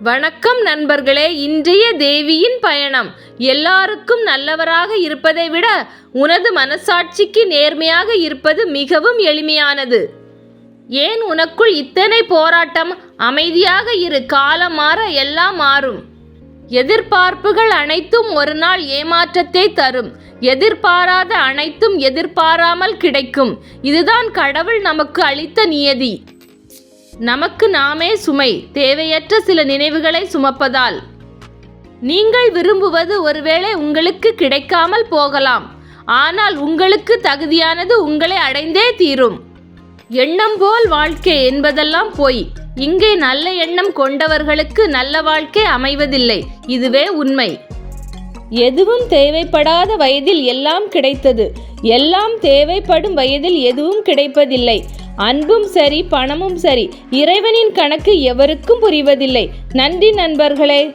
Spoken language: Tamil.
வணக்கம் நண்பர்களே இன்றைய தேவியின் பயணம். எல்லாருக்கும் நல்லவராக இருப்பதை விட உனது மனசாட்சிக்கு நேர்மையாக இருப்பது மிகவும் எளிமையானது. ஏன் உனக்குள் இத்தனை போராட்டம் அமைதியாக இரு காலம் மாற எல்லாம் மாறும். எதிர்பார்ப்புகள் அனைத்தும் ஒரு நாள் ஏமாற்றத்தை தரும். எதிர்பாராத அனைத்தும் எதிர்பாராமல் கிடைக்கும். இதுதான் கடவுள் நமக்கு அளித்த நியதி. நமக்கு நாமே சுமை தேவையற்ற சில நினைவுகளை சுமப்பதால். நீங்கள் விரும்புவது ஒருவேளை உங்களுக்கு கிடைக்காமல் போகலாம். ஆனால் உங்களுக்கு தகுதியானது உங்களை அடைந்தே தீரும். எண்ணம் போல் வாழ்க்கை என்பதெல்லாம் பொய். இங்கே நல்ல எண்ணம் கொண்டவர்களுக்கு நல்ல வாழ்க்கை அமைவதில்லை. இதுவே உண்மை. எதுவும் தேவைப்படாத வயதில் எல்லாம் கிடைத்தது. எல்லாம் தேவைப்படும் வயதில் எதுவும் கிடைப்பதில்லை. அன்பும் சரி பணமும் சரி இறைவனின் கணக்கு எவருக்கும் புரிவதில்லை. நன்றி நண்பர்களே.